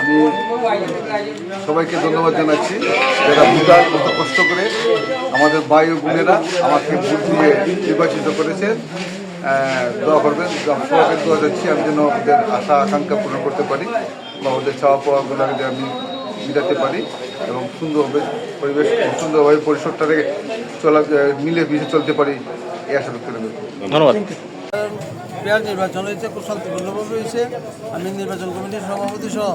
আমি সবাইকে ধন্যবাদ জানাচ্ছি যারা ভোটার কত কষ্ট করে আমাদের ভাই ও বোনেরা আমাকে ভোট দিয়ে নির্বাচিত করেছেন দোয়া করবেন সবাইকে দোয়া যাচ্ছি আমি যেন ওদের আশা আকাঙ্ক্ষা পূরণ করতে পারি বা ওদের চাওয়া পাওয়াগুলো যে আমি মিটাতে পারি এবং সুন্দরভাবে পরিবেশ সুন্দরভাবে পরিসরটাকে চলা মিলে মিশে চলতে পারি এই আশা ব্যক্ত করবেন ধন্যবাদ। পেয়ার নির্বাচন হয়েছে খুব শান্তিপূর্ণভাবে হয়েছে। আমি নির্বাচন কমিটির সভাপতি সহ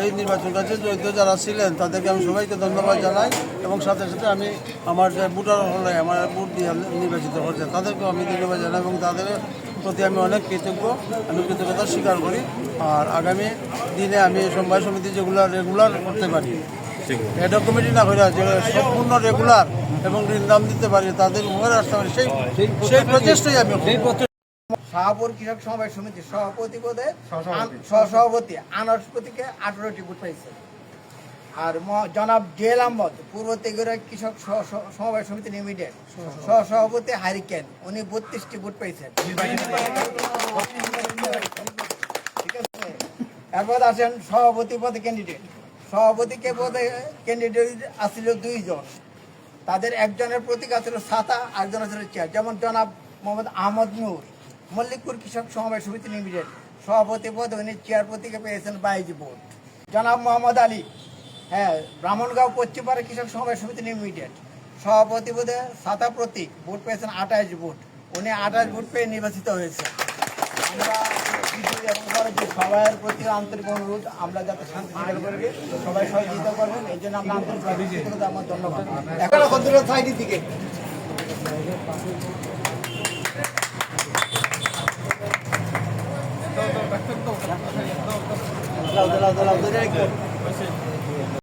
এই নির্বাচন কাছে জড়িত যারা ছিলেন তাদেরকে আমি সবাইকে ধন্যবাদ জানাই এবং সাথে সাথে আমি আমার যে ভোটার হলে আমার ভোট দিয়ে নির্বাচিত হচ্ছে তাদেরকেও আমি ধন্যবাদ জানাই এবং তাদের প্রতি আমি অনেক কৃতজ্ঞ। আমি কৃতজ্ঞতা স্বীকার করি। আর আগামী দিনে আমি সমবায় সমিতি যেগুলো রেগুলার করতে পারি এটা কমিটি না করে যে সম্পূর্ণ রেগুলার এবং ঋণ দাম দিতে পারি তাদের উপরে আসতে পারি সেই সেই প্রচেষ্টাই আমি। শাহপুর কৃষক সমবায় সমিতির সভাপতি পদে সহসভাপতি। আনারস প্রতীকে আঠারোটি ভোট পাইছে। আর জনাব জেল আহমদ পূর্ব তেগুড়া কৃষক সমবায় সমিতি লিমিটেড। সহসভাপতি। হারিকেন উনি বত্রিশটি ভোট পাইছেন। আছে? এরপর আসেন সভাপতি পদে ক্যান্ডিডেট সভাপতি কে পদে ক্যান্ডিডেট আসছিল দুইজন। তাদের একজনের প্রতীক আছিল ছাতা একজন আছিল চেয়ার যেমন জনাব মোহাম্মদ আহমদ নূর। মল্লিকপুর কৃষক সমবায় সমিতি লিমিটেড সভাপতি পদে উনি চেয়ার প্রতীকে পেয়েছেন বাইশ ভোট। জনাব মোহাম্মদ আলী হ্যাঁ ব্রাহ্মণগাঁও পশ্চিমপাড়া কৃষক সমবায় সমিতি লিমিটেড। সভাপতি পদে ছাতা প্রতীক, ভোট পেয়েছেন আঠাশ ভোট। উনি আঠাশ ভোট পেয়ে নির্বাচিত হয়েছে আমরা প্রতি আন্তরিক অনুরোধ, আমরা যাতে শান্তি সবাই সহযোগিতা করবেন, এই জন্য আমরা আন্তরিক আমার ধন্যবাদ। এখন দিকে લાવતો લાવતો લાવતો